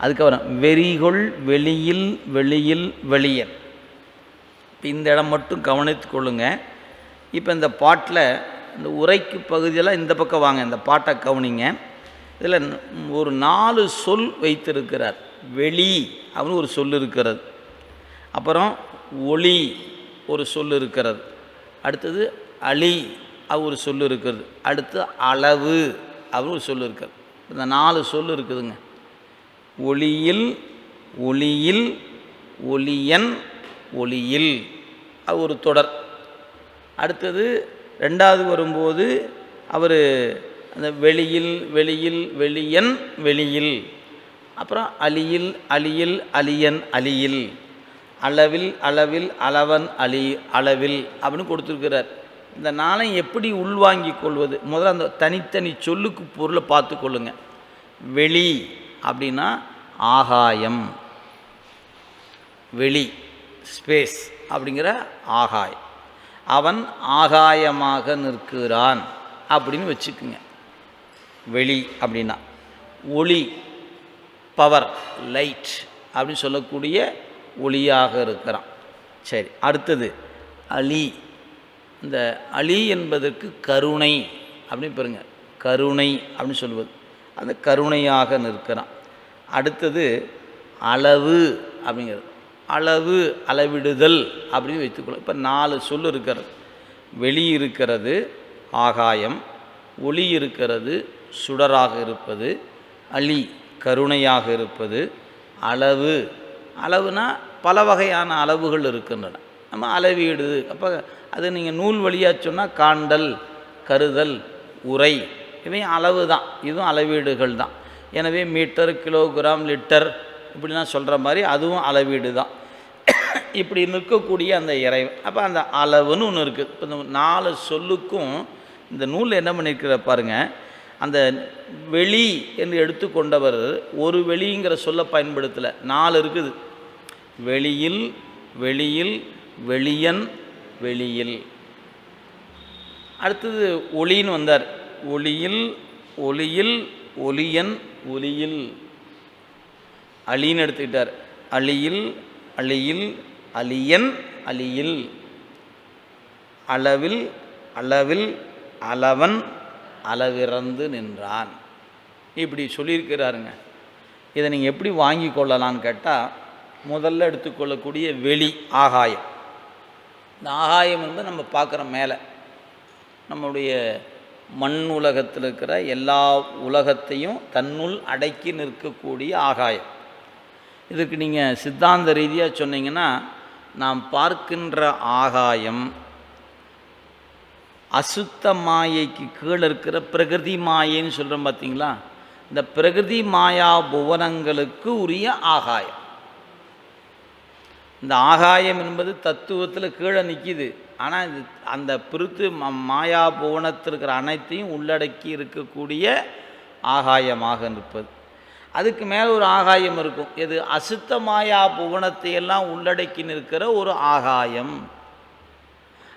அதுக்கப்புறம் வெறிகொள் வெளியில் வெளியில் வெளியன் இப்போ இந்த இடம் மட்டும் கவனித்து கொள்ளுங்க. இப்போ இந்த பாட்டில் இந்த உரைக்கு பகுதியெல்லாம் இந்த பக்கம் வாங்க இந்த பாட்டை கவனிங்க. இதில் ஒரு நாலு சொல் வைத்திருக்கிறார். வெளி அப்படின்னு ஒரு சொல் இருக்கிறது. அப்புறம் ஒளி ஒரு சொல் இருக்கிறது. அடுத்தது அழி அது ஒரு சொல் இருக்கிறது. அடுத்து அளவு அப்படின்னு ஒரு சொல் இருக்கிறது. இந்த நாலு சொல் இருக்குதுங்க. ஒளியில் ஒளியில் ஒளியன் ஒளியில். அது ஒரு தொடர். அடுத்தது ரெண்டாவது வரும்போது அவர் அந்த வெளியில் வெளியில் வெளியன் வெளியில். அப்புறம் அலியில் அலியில் அலியன் அலியில். அளவில் அளவில் அளவன் அலி அளவில் அப்படின்னு கொடுத்துருக்கிறார். இந்த நாளை எப்படி உள்வாங்கிக் கொள்வது? முதல்ல அந்த தனித்தனி சொல்லுக்கு பொருளை பார்த்து கொள்ளுங்க. வெளி அப்படின்னா ஆகாயம். வெளி ஸ்பேஸ் அப்படிங்கிற ஆகாயம் அவன் ஆகாயமாக நிற்கிறான் அப்படின்னு வச்சுக்குங்க. வெளி அப்படின்னா ஒளி பவர் லைட் அப்படின்னு சொல்லக்கூடிய ஒளியாக இருக்கிறான். சரி அடுத்தது அலி. இந்த அலி என்பதற்கு கருணை அப்படின்னு பாருங்க. கருணை அப்படின்னு சொல்லுவது அந்த கருணையாக நிற்கிறான். அடுத்தது அளவு அப்படிங்கிறது. அளவு அளவிடுதல் அப்படின்னு வைத்துக்கொள்ள இப்போ நாலு சொல் இருக்கிறது. வெளி இருக்கிறது ஆகாயம். ஒளி இருக்கிறது சுடராக இருப்பது. அலி கருணையாக இருப்பது. அளவு. அளவுனா பல வகையான அளவுகள் இருக்கின்றன. நம்ம அளவீடு அப்போ அது நீங்கள் நூல் வழியாக சொன்னால் காண்டல் கருதல் உரை. இவையும் அளவு தான் இதுவும் அளவீடுகள் தான் எனவே மீட்டர் கிலோகிராம் லிட்டர் இப்படிலாம் சொல்கிற மாதிரி அதுவும் அளவீடு தான். இப்படி நிற்கக்கூடிய அந்த இறைவன். அப்போ அந்த அளவுன்னு ஒன்று இருக்குது இப்போ இந்த நாலு சொல்லுக்கும் இந்த நூலில் என்ன பண்ணியிருக்கிற பாருங்கள் அந்த வெளி என்று எடுத்துக்கொண்டவர் ஒரு வெளிங்கிற சொல்ல பயன்படுத்தலை. நாலு இருக்குது. வெளியில் வெளியில் வெளியன் வெளியில். அடுத்தது ஒளின்னு வந்தார். ஒளியில் ஒளியில் ஒளியன் ஒளியில் அலின்னு எடுத்துக்கிட்டார். அலியில் அலியில் அலியன் அலியில். அளவில் அளவில் அளவன் அளவிறந்து நின்றான். இப்படி சொல்லியிருக்கிறாருங்க. இதை நீங்கள் எப்படி வாங்கி கொள்ளலான்னு கேட்டால் முதல்ல எடுத்துக்கொள்ளக்கூடிய வெளி ஆகாயம். இந்த ஆகாயம் வந்து நம்ம பார்க்குற மேலே. நம்மளுடைய மண் உலகத்தில் இருக்கிற எல்லா உலகத்தையும் தன்னுள் அடக்கி நிற்கக்கூடிய ஆகாயம். இதுக்கு நீங்கள் சித்தாந்த ரீதியாக சொன்னீங்கன்னா நாம் பார்க்கின்ற ஆகாயம் அசுத்த மாயைக்கு கீழே இருக்கிற பிரகிருதி மாயைன்னு சொல்கிறோம் பார்த்தீங்களா இந்த பிரகிருதி மாயா புவனங்களுக்கு உரிய ஆகாயம். இந்த ஆகாயம் என்பது தத்துவத்தில் கீழே நிற்கிது ஆனால் இது அந்த பிரித்து ம- மாயா புவனத்தில் இருக்கிற அனைத்தையும் உள்ளடக்கி இருக்கக்கூடிய ஆகாயமாக இருப்பது. அதுக்கு மேலே ஒரு ஆகாயம் இருக்கும். இது அசுத்த மாயா புவனத்தை எல்லாம் உள்ளடக்கி நிற்கிற ஒரு ஆகாயம்.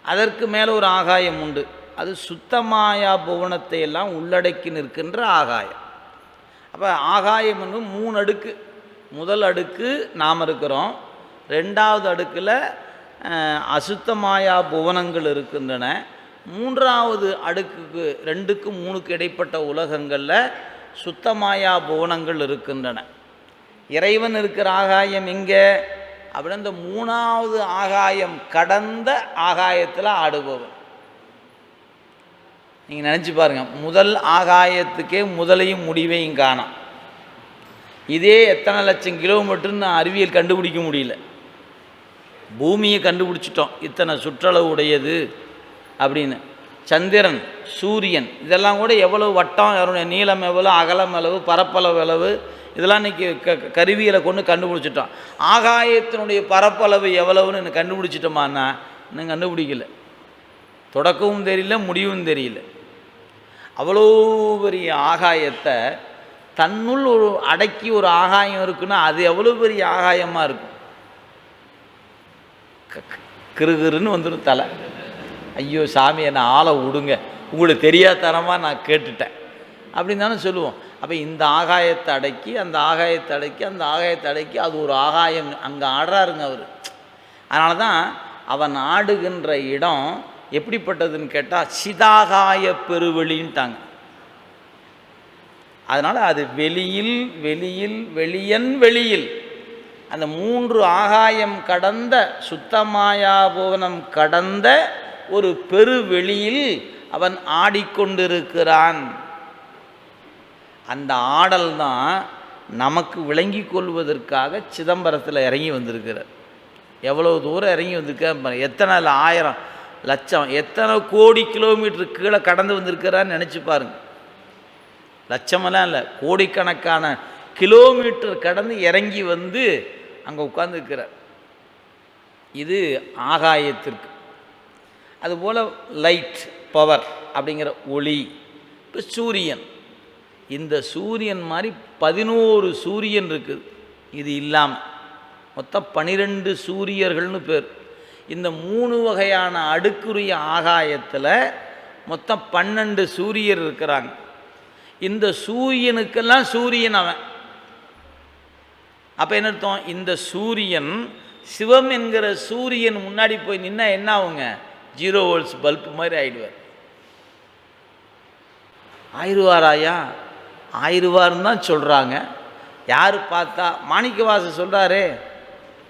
அதற்கு மேலே ஒரு ஆகாயம் உண்டு. அது சுத்தமாயா புவனத்தை எல்லாம் உள்ளடக்கி நிற்கின்ற ஆகாயம். அப்போ ஆகாயம் வந்து மூணு அடுக்கு. முதல் அடுக்கு நாம் இருக்கிறோம். ரெண்டாவது அடுக்கில் அசுத்தமாயா புவனங்கள் இருக்கின்றன. மூன்றாவது அடுக்குக்கு ரெண்டுக்கு மூணுக்கு இடைப்பட்ட உலகங்களில் சுத்தமாயா புவனங்கள் இருக்கின்றன. இறைவன் இருக்கிற ஆகாயம் இங்கே அப்படின்னு இந்த மூணாவது ஆகாயம் கடந்த ஆகாயத்தில் ஆடுபவன். நீங்கள் நினச்சி பாருங்கள் முதல் ஆகாயத்துக்கே முதலையும் முடிவையும் காணும். இதே எத்தனை லட்சம் கிலோமீட்டர்னு அறிவியல் கண்டுபிடிக்க முடியல. பூமியை கண்டுபிடிச்சிட்டோம். இத்தனை சுற்றளவு உடையது அப்படின்னு. சந்திரன் சூரியன் இதெல்லாம் கூட எவ்வளவு வட்டம் எவ்வளவு நீளம் எவ்வளோ அகலம் அளவு பரப்பளவு அளவு இதெல்லாம் இன்றைக்கி க கருவியில் கொண்டு கண்டுபிடிச்சிட்டோம். ஆகாயத்தினுடைய பரப்பளவு எவ்வளவுன்னு இன்னும் கண்டுபிடிச்சிட்டோமான்னா இன்னும் கண்டுபிடிக்கல. தொடக்கமும் தெரியல முடிவும் தெரியல. அவ்வளோ பெரிய ஆகாயத்தை தன்னுள் ஒரு அடக்கி ஒரு ஆகாயம் இருக்குன்னா அது எவ்வளோ பெரிய ஆகாயமாக இருக்கும்? க- வந்துடும் தலை. ஐயோ சாமி என்னை ஆளை விடுங்க. உங்களுக்கு தெரியாதனமாக நான் கேட்டுட்டேன். அப்படின்னு தானே சொல்லுவோம். அப்போ இந்த ஆகாயத்தை அடக்கி அந்த ஆகாயத்தை அடக்கி அந்த ஆகாயத்தை அடக்கி அது ஒரு ஆகாயம். அங்கே ஆடுறாருங்க அவர். அதனால தான் அவன் ஆடுகின்ற இடம் எப்படிப்பட்டதுன்னு கேட்டால் சிதாகாய பெருவெளின்ட்டாங்க. அதனால் அது வெளியில் வெளியில் வெளியன் வெளியில். அந்த மூன்று ஆகாயம் கடந்த சுத்தமாயாபுவனம் கடந்த ஒரு பெருவெளியில் அவன் ஆடிக்கொண்டிருக்கிறான். அந்த ஆடல் தான் நமக்கு விளங்கி கொள்வதற்காக சிதம்பரத்தில் இறங்கி வந்திருக்கிறார். எவ்வளோ தூரம் இறங்கி வந்திருக்க எத்தனை ஆயிரம் லட்சம் எத்தனை கோடி கிலோமீட்டர் கீழே கடந்து வந்திருக்கிறான்னு நினச்சி பாருங்க. லட்சமெல்லாம் இல்லை கோடிக்கணக்கான கிலோமீட்டர் கடந்து இறங்கி வந்து அங்கே உட்கார்ந்துருக்கிறார். இது ஆகாயத்திற்கு. அதுபோல் லைட் பவர் அப்படிங்கிற ஒளி இப்போ சூரியன். இந்த சூரியன் மாதிரி பதினோரு சூரியன் இருக்குது. இது இல்லாமல் மொத்தம் பனிரெண்டு சூரியர்கள்னு பேர். இந்த மூணு வகையான அடுக்குரிய ஆகாயத்தில் மொத்தம் பன்னெண்டு சூரியர் இருக்கிறாங்க. இந்த சூரியனுக்கெல்லாம் சூரியன் அவன். அப்போ என்ன அர்த்தம்? இந்த சூரியன் சிவம் என்கிற சூரியன் முன்னாடி போய் நின்னா என்ன ஆகுங்க? ஜீரோ வோல்ட்ஸ் பல்ப் மாதிரி ஆயிடுவார். ஆயிடுவாராயா? ஆயிடுவார்னு தான் சொல்கிறாங்க யார் பார்த்தா? மாணிக்கவாச சொல்கிறாரே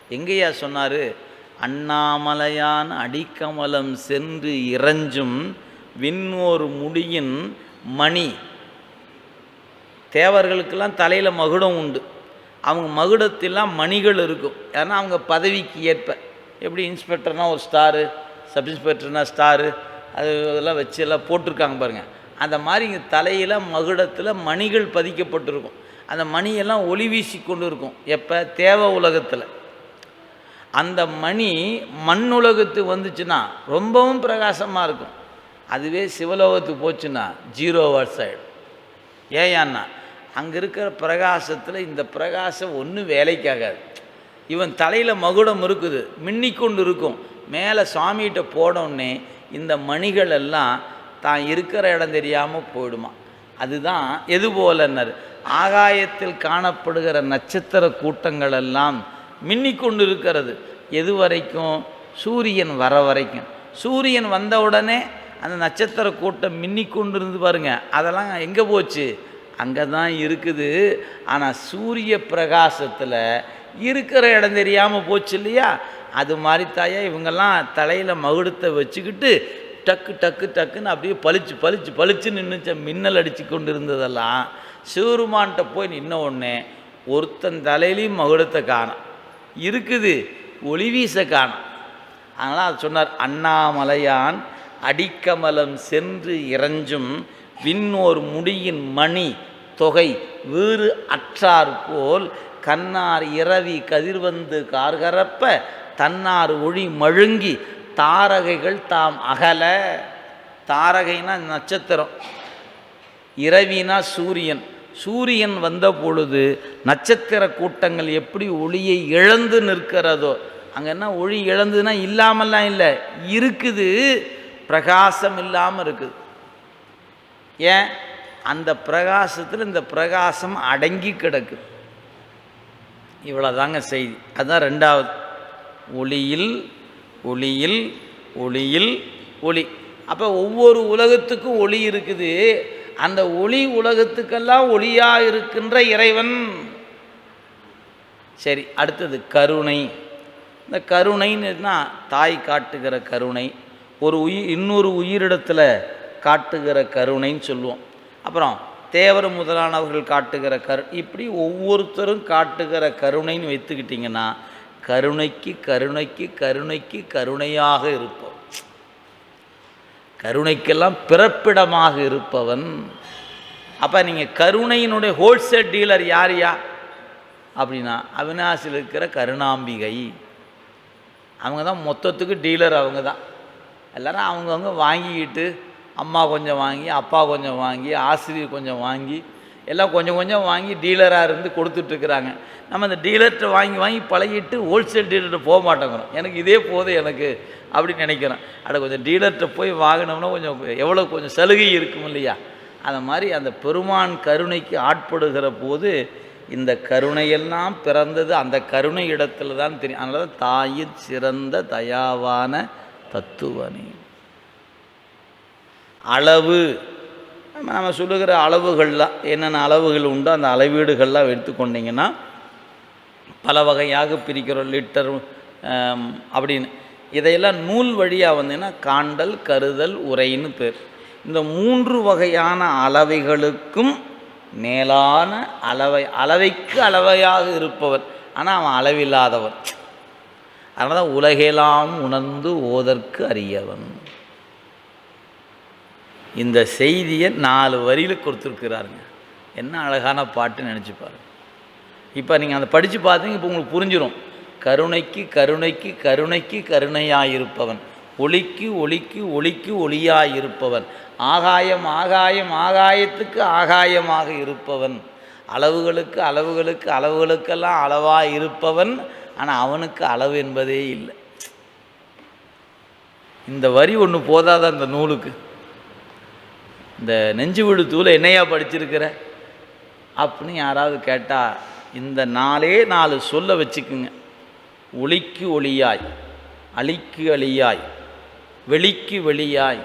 எங்கேயா சொன்னார்? அண்ணாமலையான் அடிக்கமலம் சென்று இறஞ்சும் விண்ணோர் முடியின் மணி. தேவர்களுக்கெல்லாம் தலையில் மகுடம் உண்டு. அவங்க மகுடத்திலாம் மணிகள் இருக்கும். ஏன்னா அவங்க பதவிக்கு ஏற்ப. எப்படி இன்ஸ்பெக்டர்னால் ஒரு ஸ்டாரு சப் இன்ஸ்பெக்டர்னா ஸ்டாரு அது இதெல்லாம் வச்சு எல்லாம் போட்டிருக்காங்க பாருங்கள் அந்த மாதிரி இங்கே தலையில் மகுடத்தில் மணிகள் பதிக்கப்பட்டிருக்கும். அந்த மணியெல்லாம் ஒளி வீசி கொண்டு இருக்கும் எப்போ? தேவ உலகத்தில். அந்த மணி மண் உலகத்துக்கு வந்துச்சுன்னா ரொம்பவும் பிரகாசமாக இருக்கும். அதுவே சிவலோகத்துக்கு போச்சுன்னா ஜீரோ வாட்ஸ் ஆகிடும் ஏன்னா அங்கே இருக்கிற பிரகாசத்தில் இந்த பிரகாசம் ஒன்றும் வேலைக்காகாது. இவன் தலையில் மகுடம் இருக்குது மின்னிக்கொண்டு இருக்கும். மேலே சுவாமிகிட்ட போனோடனே இந்த மணிகள் எல்லாம் தான் இருக்கிற இடம் தெரியாமல் போயிடுமா. அதுதான் எது போலன்னர். ஆகாயத்தில் காணப்படுகிற நட்சத்திர கூட்டங்கள் எல்லாம் மின்னிக்கொண்டு இருக்கிறது. எது வரைக்கும்? சூரியன் வர வரைக்கும். சூரியன் வந்த உடனே அந்த நட்சத்திர கூட்டம் மின்னிக்கொண்டு இருந்து பாருங்க. அதெல்லாம் எங்கே போச்சு? அங்கே தான் இருக்குது. ஆனால் சூரிய பிரகாசத்தில் இருக்கிற இடம் தெரியாமல் போச்சு இல்லையா? அது மாதிரி தாயா இவங்கெல்லாம் தலையில் மகுடத்தை வச்சுக்கிட்டு டக்கு டக்கு டக்குன்னு அப்படியே பளிச்சு பளிச்சு பளிச்சு நின்றுச்ச மின்னல் அடித்து கொண்டு இருந்ததெல்லாம் சிவருமான்கிட்ட போய் நின்ன உடனே ஒருத்தன் தலையிலையும் மகுடத்தை காணும் இருக்குது ஒளி வீச காணும் அதனால் அது சொன்னார் அண்ணாமலையான் அடிக்கமலம் சென்று இறஞ்சும் விண்ணோர் முடியின் மணி தொகை வீறு அற்றார் போல் கண்ணார் இரவி கதிர்வந்து கார்கரப்ப தன்னார் ஒளி மழுங்கி தாரகைகள் தாம் அகல. தாரகைனா நட்சத்திரம். இரவினா சூரியன். சூரியன் வந்த பொழுது நட்சத்திர கூட்டங்கள் எப்படி ஒளியை இழந்து நிற்கிறதோ அங்கே என்ன ஒளி இழந்துன்னா இல்லாமல்லாம் இல்லை இருக்குது. பிரகாசம் இல்லாமல் இருக்குது. ஏன்? அந்த பிரகாசத்தில் இந்த பிரகாசம் அடங்கி கிடக்கு. இவ்வளோதாங்க செய்தி. அதுதான் ரெண்டாவது. ஒளியில் ஒளியில் ஒளியில் ஒளி. அப்போ ஒவ்வொரு உலகத்துக்கும் ஒளி இருக்குது. அந்த ஒளி உலகத்துக்கெல்லாம் ஒளியாக இருக்கின்ற இறைவன். சரி அடுத்தது கருணை. இந்த கருணைன்னா தாய் காட்டுகிற கருணை. ஒரு உயிர் இன்னொரு உயிரிடத்தில் காட்டுகிற கருணைன்னு சொல்லுவோம். அப்புறம் தேவர் முதலானவர்கள் காட்டுகிற கரு இப்படி ஒவ்வொருத்தரும் காட்டுகிற கருணைன்னு வைத்துக்கிட்டிங்கன்னா கருணைக்கு கருணைக்கு கருணைக்கு கருணையாக இருப்போம். கருணைக்கெல்லாம் பிறப்பிடமாக இருப்பவன். அப்போ நீங்கள் கருணையினுடைய ஹோல்சேல் டீலர் யார் யா? அப்படின்னா அவினாசியில் இருக்கிற கருணாம்பிகை. அவங்க தான் மொத்தத்துக்கு டீலர் அவங்க தான் எல்லாரும் அவங்கவுங்க வாங்கிக்கிட்டு அம்மா கொஞ்சம் வாங்கி அப்பா கொஞ்சம் வாங்கி ஆசிரியர் கொஞ்சம் வாங்கி எல்லாம் கொஞ்சம் கொஞ்சம் வாங்கி டீலராக இருந்து கொடுத்துட்ருக்குறாங்க. நம்ம அந்த டீலர்கிட்ட வாங்கி வாங்கி பழகிட்டு ஹோல்சேல் டீலர்கிட்ட போக மாட்டேங்கிறோம். எனக்கு இதே போதும் எனக்கு அப்படின்னு நினைக்கிறோம். அட கொஞ்சம் டீலர்கிட்ட போய் வாங்கினோம்னா கொஞ்சம் எவ்வளோ கொஞ்சம் சலுகை இருக்கும் இல்லையா? அந்த மாதிரி அந்த பெருமான் கருணைக்கு ஆட்படுகிற போது இந்த கருணையெல்லாம் பிறந்தது அந்த கருணை இடத்துல தான் தெரியும். அதனால தான் தாயிற் சிறந்த தயாவான தத்துவனே. அளவு. நம்ம நம்ம சொல்லுகிற அளவுகள்லாம் என்னென்ன அளவுகள் உண்டோ அந்த அளவீடுகள்லாம் எடுத்துக்கொண்டிங்கன்னா பல வகையாக பிரிக்கிறோம் லிட்டர் அப்படின்னு. இதையெல்லாம் நூல் வழியாக வந்தீங்கன்னா காண்டல் கருதல் உரைன்னு பேர். இந்த மூன்று வகையான அளவைகளுக்கும் மேலான அளவை அளவைக்கு அளவையாக இருப்பவர். ஆனால் அவன் அளவில்லாதவன். அதனால் தான் உலகெல்லாம் உணர்ந்து ஓதற்கு அறியவன் இந்த செய்தியை நாலு வரியில் கொடுத்துருக்குறாருங்க. என்ன அழகான பாட்டுன்னு நினச்சி பாருங்க. இப்போ நீங்கள் அதை படித்து பார்த்தீங்க இப்போ உங்களுக்கு புரிஞ்சிடும் கருணைக்கு கருணைக்கு கருணைக்கு கருணையாயிருப்பவன். ஒளிக்கு ஒளிக்கு ஒளிக்கு ஒளியாயிருப்பவன். ஆகாயம் ஆகாயம் ஆகாயத்துக்கு ஆகாயமாக இருப்பவன். அளவுகளுக்கு அளவுகளுக்கு அளவுகளுக்கெல்லாம் அளவாக இருப்பவன். ஆனால் அவனுக்கு அளவு என்பதே இல்லை. இந்த வரி ஒன்று போதாத அந்த நூலுக்கு? இந்த நெஞ்சு விடு தூளை என்னையா படிச்சிருக்கிற? அப்படின்னு யாராவது கேட்டால் இந்த நாளே நாலு சொல்ல வச்சுக்குங்க. ஒளிக்கு ஒளியாய் அழிக்கு அழியாய் வெளிக்கு வெளியாய்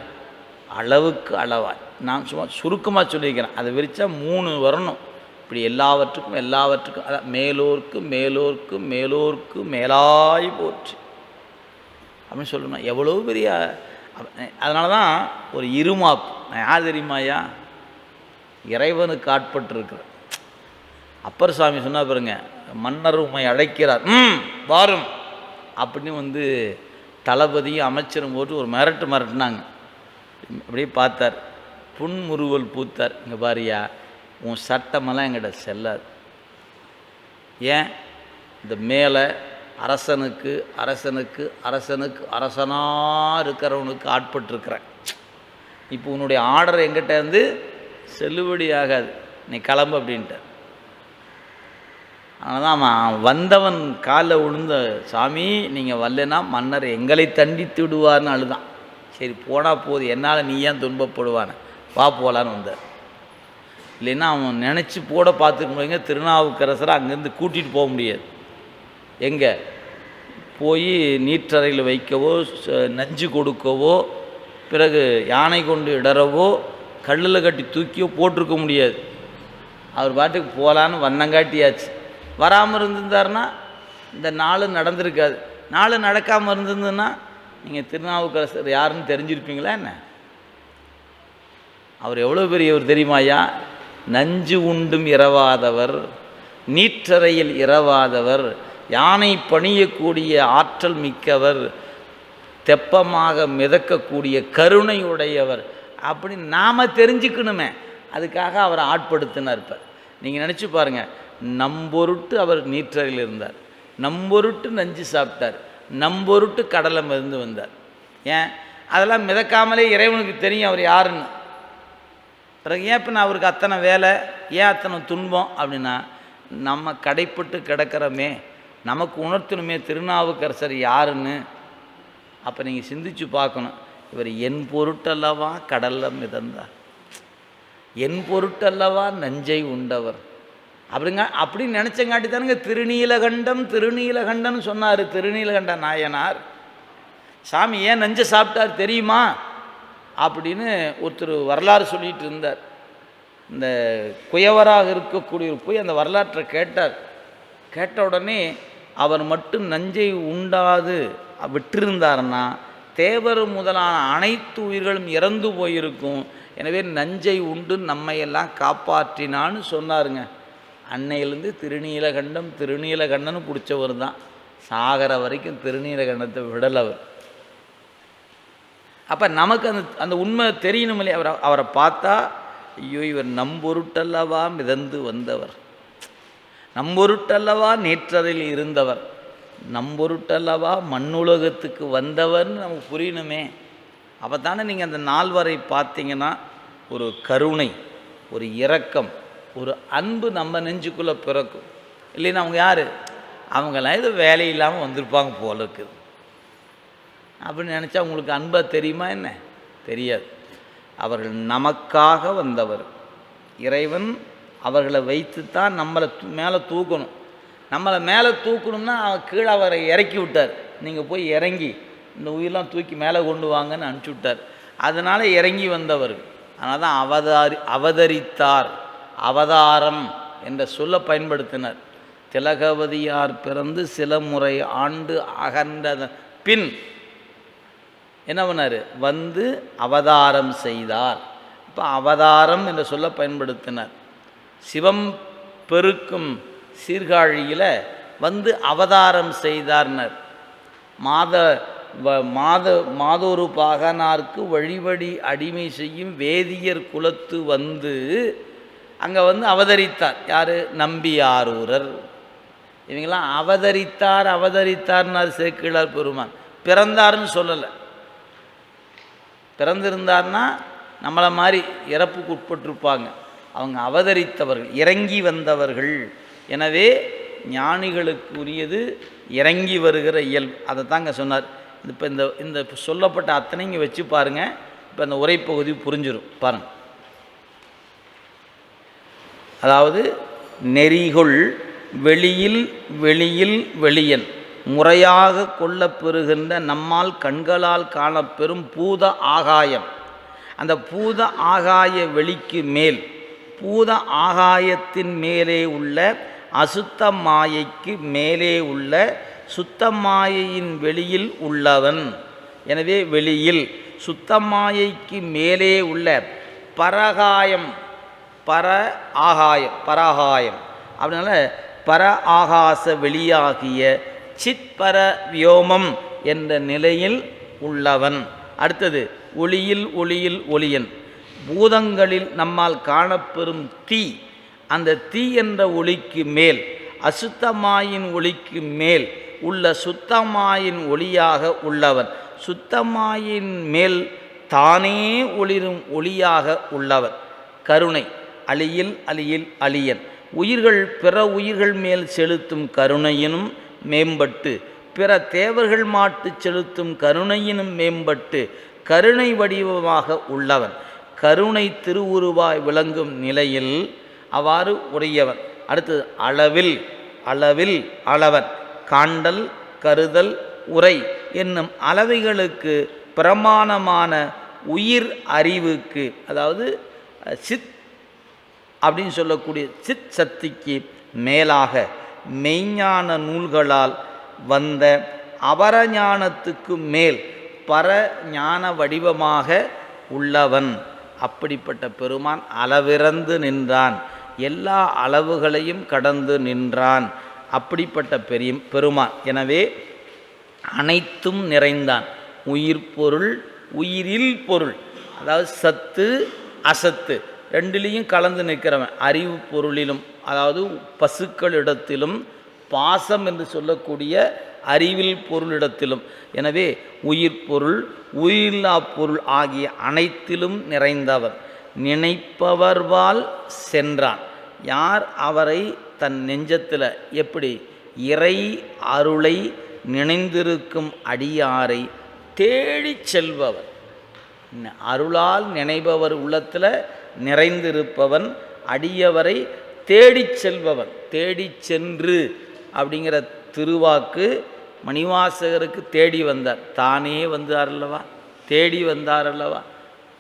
அளவுக்கு அளவாய். நான் சும்மா சுருக்கமாக சொல்லியிருக்கிறேன். அதை விரித்தா மூணு வரணும். இப்படி எல்லாவற்றுக்கும் எல்லாவற்றுக்கும் அதான் மேலோர்க்கு மேலோர்க்கு மேலோர்க்கு மேலாய் போச்சு. அப்படின்னு சொல்லணும் எவ்வளோ பெரிய அதனால தான் ஒரு இருமாப்பு. நான் யார் தெரியுமாயா இறைவனுக்கு ஆட்பட்டிருக்கிறேன். அப்பர் சாமி சொன்னா பாருங்க மன்னர் உண்மை அழைக்கிறார். ம் வாரும். அப்படின்னு வந்து தளபதியும் அமைச்சரும் போட்டு ஒரு மிரட்டு மிரட்டினாங்க. அப்படியே பார்த்தார். புன்முறுவல் பூத்தார். இங்கே பாரியா உன் சட்டமெல்லாம் எங்கிட்ட செல்லாது. ஏன்? இந்த மேலே அரசனுக்கு அரசனுக்கு அரசனுக்கு அரசனாக இருக்கிறவனுக்கு ஆட்பட்டிருக்கிறேன். இப்போ உன்னுடைய ஆர்டர் எங்கிட்ட வந்து செல்லுபடி ஆகாது. நீ கிளம்பு அப்படின்ட்டு. அதனால் தான் அவன் வந்தவன் காலில் விழுந்த சாமி நீங்கள் வரலனா மன்னர் எங்களை தண்டித்து விடுவார்னு அழுதான். சரி போனால் போது என்னால் நீ ஏன் துன்பப்படுவான வா போகலான்னு வந்தார். இல்லைன்னா அவன் நினச்சி போட பார்த்துருப்பாங்க திருநாவுக்கரசரை அங்கேருந்து கூட்டிகிட்டு போக முடியாது. எங்கே? போய் நீற்றறையில் வைக்கவோ ச- நஞ்சு கொடுக்கவோ பிறகு யானை கொண்டு இடறவோ கல்லில் கட்டி தூக்கியோ போட்டிருக்க முடியாது. அவர் பாட்டுக்கு போகலான்னு வண்ணங்காட்டியாச்சு வராமல் இருந்திருந்தாருன்னா இந்த நாள் நடந்திருக்காது. நாள் நடக்காமல் இருந்திருந்ததுன்னா நீங்கள் திருநாவுக்கரசர் யாருன்னு தெரிஞ்சிருப்பீங்களா என்ன? அவர் எவ்வளோ பெரியவர் தெரியுமாயா நஞ்சு உண்டும் இரவாதவர் நீற்றறையில் இரவாதவர் யானை பணியக்கூடிய ஆற்றல் மிக்கவர் தெப்பமாக மிதக்கக்கூடிய கருணை உடையவர் அப்படின்னு நாம் தெரிஞ்சுக்கணுமே. அதுக்காக அவரை ஆட்படுத்தினார் இப்போ. நீங்கள் நினச்சி பாருங்கள் நம்பொருட்டு அவர் நீற்றறையில் இருந்தார். நம்பொருட்டு நஞ்சு சாப்பிட்டார். நம்பொருட்டு கடலை மருந்து வந்தார். ஏன்? அதெல்லாம் மிதக்காமலே இறைவனுக்கு தெரியும் அவர் யாருன்னு. பிறகு ஏன் இப்போ நான் அவருக்கு அத்தனை வேலை ஏன் அத்தனை துன்பம் அப்படின்னா நம்ம கடைப்பட்டு கிடக்கிறோமே நமக்கு உணர்த்தணுமே திருநாவுக்கரசர் யாருன்னு? அப்போ நீங்கள் சிந்திச்சு பார்க்கணும். இவர் என் பொருட்டல்லவா கடலில் மிதந்தார். என் பொருட்டல்லவா நஞ்சை உண்டவர். அப்படிங்க அப்படின்னு நினச்சங்காட்டி தானுங்க திருநீலகண்டம் திருநீலகண்டம்னு சொன்னார் திருநீலகண்ட நாயனார். சாமி ஏன் நஞ்சை சாப்பிட்டார் தெரியுமா? அப்படின்னு ஒருத்தர் வரலாறு சொல்லிட்டு இருந்தார். இந்த குயவராக இருக்கக்கூடியவர் போய் அந்த வரலாற்றை கேட்டார். கேட்ட உடனே அவர் மட்டும் நஞ்சை உண்டாது விட்டிருந்தார்னா தேவர் முதலான அனைத்து உயிர்களும் இறந்து போயிருக்கும். எனவே நஞ்சை உண்டு நம்மையெல்லாம் காப்பாற்றினான்னு சொன்னாருங்க. அன்னையிலேருந்து திருநீலகண்டம் திருநீலகண்டன்னு பிடிச்சவர் தான். சாகர வரைக்கும் திருநீலகண்டத்தை விடலவர் அப்போ நமக்கு அந்த அந்த உண்மை தெரியணும் இல்லையா அவரை அவரை பார்த்தா ஐயோ இவர் நம்பொருட்டல்லவா மிதந்து வந்தவர். நம்பொருட்டல்லவா நேற்றதில் இருந்தவர். நம்பொருட்டல்லவா மண்ணுலகத்துக்கு வந்தவர்னு நமக்கு புரியணுமே. அப்போ தானே நீங்கள் அந்த நால்வரை பார்த்தீங்கன்னா ஒரு கருணை ஒரு இரக்கம் ஒரு அன்பு நம்ம நெஞ்சுக்குள்ளே பிறக்கும். இல்லைன்னா அவங்க யார்? அவங்கெல்லாம் ஏதோ வேலை இல்லாமல் வந்திருப்பாங்க போல இருக்குது அப்படின்னு நினச்சா உங்களுக்கு அன்பாக தெரியுமா என்ன? தெரியாது. அவர்கள் நமக்காக வந்தவர். இறைவன் அவர்களை வைத்து தான் நம்மளை மேலே தூக்கணும். நம்மளை மேலே தூக்கணும்னா அவர் கீழே அவரை இறக்கி விட்டார். நீங்கள் போய் இறங்கி இந்த உயிரெலாம் தூக்கி மேலே கொண்டு வாங்கன்னு அனுப்பிச்சி விட்டார். அதனால் இறங்கி வந்தவர். அதனால் தான் அவதாரி அவதரித்தார். அவதாரம் என்ற சொல்ல பயன்படுத்தினர். திலகவதியார் பிறந்து சில முறை ஆண்டு அகன்ற பின் என்ன பண்ணார்? வந்து அவதாரம் செய்தார். இப்போ அவதாரம் என்ற சொல்ல பயன்படுத்தினார். சிவம் பெருக்கும் சீர்காழியில் வந்து அவதாரம் செய்தார்னர். மாத வ- மாத மாதொரு பாகனார்க்கு வழிவழி அடிமை செய்யும் வேதியர் குலத்து வந்து அங்கே வந்து அவதரித்தார். யார்? நம்பியாரூரர். இவங்கெல்லாம் அவதரித்தார் அவதரித்தார்னார் சேக்கிழார் பெருமான். பிறந்தார்னு சொல்லலை. பிறந்திருந்தார்னா நம்மளை மாதிரி இறப்புக்கு உட்பட்டிருப்பாங்க. அவங்க அவதரித்தவர்கள் இறங்கி வந்தவர்கள். எனவே ஞானிகளுக்கு உரியது இறங்கி வருகிற இயல்பு. அதை தாங்க சொன்னார். இப்போ இந்த இந்த சொல்லப்பட்ட அத்தனைங்க வச்சு பாருங்கள் இப்போ அந்த உரைப்பகுதி புரிஞ்சிடும் பாருங்கள் அதாவது நெறிகொள் வெளியில் வெளியில் வெளியன். முறையாக கொள்ளப்பெறுகின்ற நம்மால் கண்களால் காணப்பெறும் பூத ஆகாயம். அந்த பூத ஆகாய வெளிக்கு மேல் பூத ஆகாயத்தின் மேலே உள்ள அசுத்த மாயைக்கு மேலே உள்ள சுத்த மாயையின் வெளியில் உள்ளவன். எனவே வெளியில் சுத்த மாயைக்கு மேலே உள்ள பரகாயம் பர ஆகாயம் பராகாயம். அதனால பர ஆகாச வெளியாகிய சித்பர வியோமம் என்ற நிலையில் உள்ளவன். அடுத்தது ஒளியில் ஒளியில் ஒளியன். பூதங்களில் நம்மால் காணப்பெறும் தீ அந்த தீ என்ற ஒளிக்கு மேல் அசுத்தமாயின் ஒளிக்கு மேல் உள்ள சுத்தமாயின் ஒளியாக உள்ளவன். சுத்தமாயின் மேல் தானே ஒளிரும் ஒளியாக உள்ளவன். கருணை அழியில் அழியில் அழியன். உயிர்கள் பிற உயிர்கள் மேல் செலுத்தும் கருணையினும் மேம்பட்டு பிற தேவர்கள் மாட்டு செலுத்தும் கருணையினும் மேம்பட்டு கருணை வடிவமாக உள்ளவன். கருணை திருவுருவாய் விளங்கும் நிலையில் அவ்வாறு உடையவன். அடுத்தது அளவில் அளவில் அளவன். காண்டல் கருதல் உரை என்னும் அளவைகளுக்கு பிரமாணமான உயிர் அறிவுக்கு அதாவது சித் அப்படின்னு சொல்லக்கூடிய சித் சக்திக்கு மேலாக மெய்ஞான நூல்களால் வந்த அபரஞானத்துக்கு மேல் பர ஞான வடிவமாக உள்ளவன். அப்படிப்பட்ட பெருமான் அளவிறந்து நின்றான். எல்லா அளவுகளையும் கடந்து நின்றான். அப்படிப்பட்ட பெரிய பெருமான். எனவே அனைத்தும் நிறைந்தான். உயிர் பொருள் உயிரில் பொருள். அதாவது சத்து அசத்து. ரெண்டுலேயும் கலந்து நிற்கிறவன். அறிவு பொருளிலும் அதாவது பசுக்களிடத்திலும் பாசம் என்று சொல்லக்கூடிய அறிவில் பொருளிடத்திலும். எனவே உயிர் பொருள் உயிரில்லா பொருள் ஆகிய அனைத்திலும் நிறைந்தவர். நினைப்பவர்வால் சென்றான். யார் அவரை தன் நெஞ்சத்தில் எப்படி இறை அருளை நினைந்திருக்கும் அடியாரை தேடி செல்பவர். அருளால் நினைபவர் உள்ளத்தில் நிறைந்திருப்பவன் அடியவரை தேடிச் செல்பவன் தேடிச் சென்று அப்படிங்கிற திருவாக்கு மணிவாசகருக்கு தேடி வந்தார். தானே வந்தார் அல்லவா? தேடி வந்தார் அல்லவா?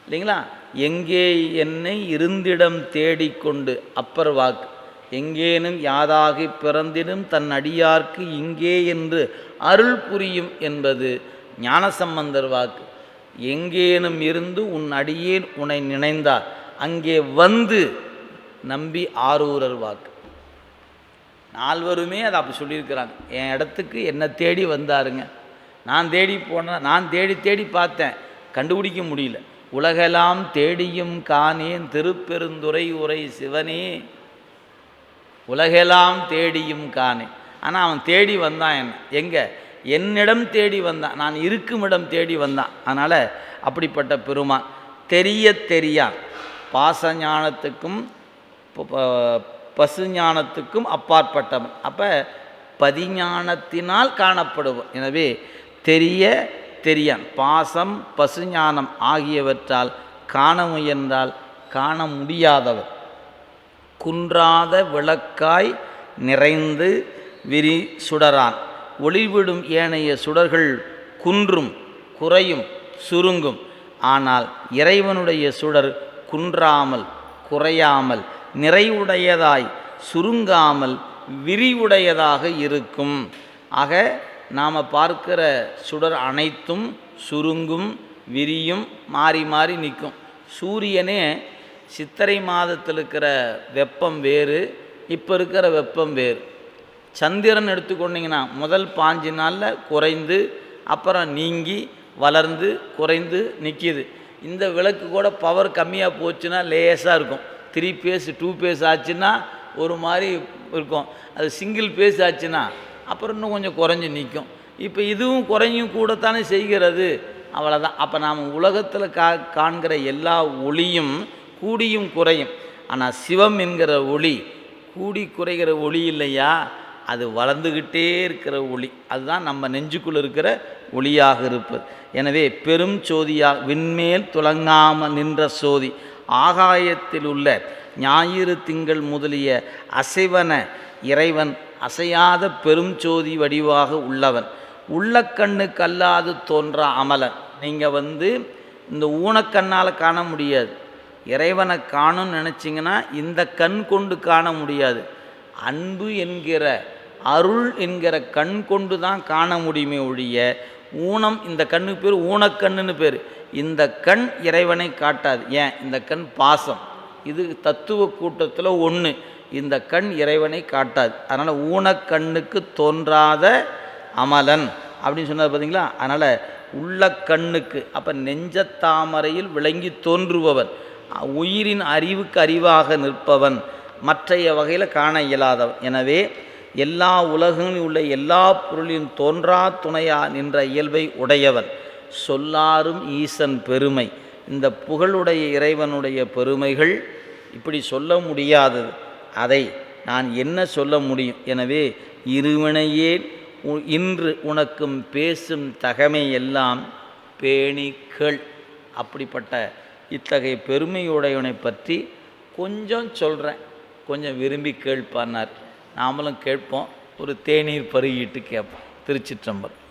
இல்லைங்களா? எங்கே என்னை இருந்திடம் தேடிக்கொண்டு அப்பர் வாக்கு. எங்கேனும் யாதாகி பிறந்திடும் தன் அடியார்க்கு இங்கே என்று அருள் புரியும் என்பது ஞானசம்பந்தர் வாக்கு. எங்கேனும் இருந்து உன் அடியேன் உன்னை நினைந்தார். அங்கே வந்து நம்பி ஆரூரர் வாக்கு. நால்வருமே அதை அப்படி சொல்லியிருக்கிறாங்க. என் இடத்துக்கு என்னை தேடி வந்தாருங்க. நான் தேடி போனேன் நான் தேடி தேடி பார்த்தேன். கண்டுபிடிக்க முடியல. உலகெல்லாம் தேடியும் காணேன் திருப்பெருந்துறை உரை சிவனே. உலகெல்லாம் தேடியும் காணேன். ஆனால் அவன் தேடி வந்தான் என்ன? எங்கே? என்னிடம் தேடி வந்தான். நான் இருக்கும் இடம் தேடி வந்தான். அதனால் அப்படிப்பட்ட பெருமான். தெரிய தெரியான். பாச ஞானத்துக்கும் பசுஞானத்துக்கும் அப்பாற்பட்டவன். அப்போ பதிஞானத்தினால் காணப்படுவோம். எனவே தெரிய தெரியான். பாசம் பசுஞானம் ஆகியவற்றால் காண முயன்றால் காண முடியாதவர். குன்றாத விளக்காய் நிறைந்து விரி சுடரான். ஒளிவிடும் ஏனைய சுடர்கள் குன்றும் குறையும் சுருங்கும். ஆனால் இறைவனுடைய சுடர் குன்றாமல் குறையாமல் நிறைவுடையதாய் சுருங்காமல் விரிவுடையதாக இருக்கும். ஆக நாம் பார்க்கிற சுடர் அனைத்தும் சுருங்கும் விரியும் மாறி மாறி நிற்கும். சூரியனே சித்திரை மாதத்தில் இருக்கிற வெப்பம் வேறு இப்போ இருக்கிற வெப்பம் வேறு. சந்திரன் எடுத்துக்கொண்டிங்கன்னா முதல் பாஞ்சு நாளில் குறைந்து அப்புறம் நீங்கி வளர்ந்து குறைந்து நிற்கிது இந்த விளக்கு கூட பவர் கம்மியாக போச்சுன்னா லேசாக இருக்கும். த்ரீ பேஸ் டூ பேஸ் ஆச்சுன்னா ஒரு மாதிரி இருக்கும். அது சிங்கிள் பேஸ் ஆச்சுன்னா அப்புறம் இன்னும் கொஞ்சம் குறைஞ்சி நிற்கும். இப்போ இதுவும் குறையும் கூடத்தானே செய்கிறது? அவ்வளோதான் அப்போ நாம் உலகத்தில் கா காண்கிற எல்லா ஒளியும் கூடியும் குறையும். ஆனால் சிவம் என்கிற ஒளி கூடி குறைகிற ஒளி இல்லையா? அது வளர்ந்துக்கிட்டே இருக்கிற ஒளி. அதுதான் நம்ம நெஞ்சுக்குள்ளே இருக்கிற ஒளியாக இருப்பது. எனவே பெரும் சோதியாக விண்மேல் துலங்காமல் நின்ற சோதி. ஆகாயத்தில் உள்ள ஞாயிறு திங்கள் முதலிய அசைவன இறைவன் அசையாத பெரும் சோதி வடிவாக உள்ளவன். உள்ள கண்ணுக்கு அல்லாது தோன்றா அமலன். நீங்கள் வந்து இந்த ஊனக்கண்ணால் காண முடியாது. இறைவனை காணும்னு நினச்சிங்கன்னா இந்த கண் கொண்டு காண முடியாது. அன்பு என்கிற அருள் என்கிற கண் கொண்டு தான் காண முடியுமே ஒழிய ஊனம் இந்த கண்ணுக்கு பேர் ஊனக்கண்ணுன்னு பேர். இந்த கண் இறைவனை காட்டாது. ஏன்? இந்த கண் பாசம். இது தத்துவ கூட்டத்தில் ஒன்று இந்த கண் இறைவனை காட்டாது. அதனால் ஊனக்கண்ணுக்கு தோன்றாத அமலன். அப்படின்னு சொன்னது பார்த்தீங்களா அதனால் உள்ள கண்ணுக்கு அப்போ நெஞ்சத்தாமரையில் விளங்கி தோன்றுபவன். உயிரின் அறிவுக்கு அறிவாக நிற்பவன். மற்றைய வகையில் காண இயலாதவன். எனவே எல்லா உலகங்களில் உள்ள எல்லா பொருளின் தோன்றா துணையா நின்ற இயல்பை உடையவன் சொல்லாரும் ஈசன் பெருமை. இந்த புகழுடைய இறைவனுடைய பெருமைகள் இப்படி சொல்ல முடியாதது. அதை நான் என்ன சொல்ல முடியும்? எனவே இருவினையே உ- இன்று உனக்கும் பேசும் தகமை எல்லாம் பேணிக்கள். அப்படிப்பட்ட இத்தகைய பெருமையுடையவனை பற்றி கொஞ்சம் சொல்கிறேன் கொஞ்சம் விரும்பி கேள்பானார் நாமளும் கேட்போம். ஒரு தேநீர் பருகிட்டு கேட்போம். திருச்சிற்றம்பலம்.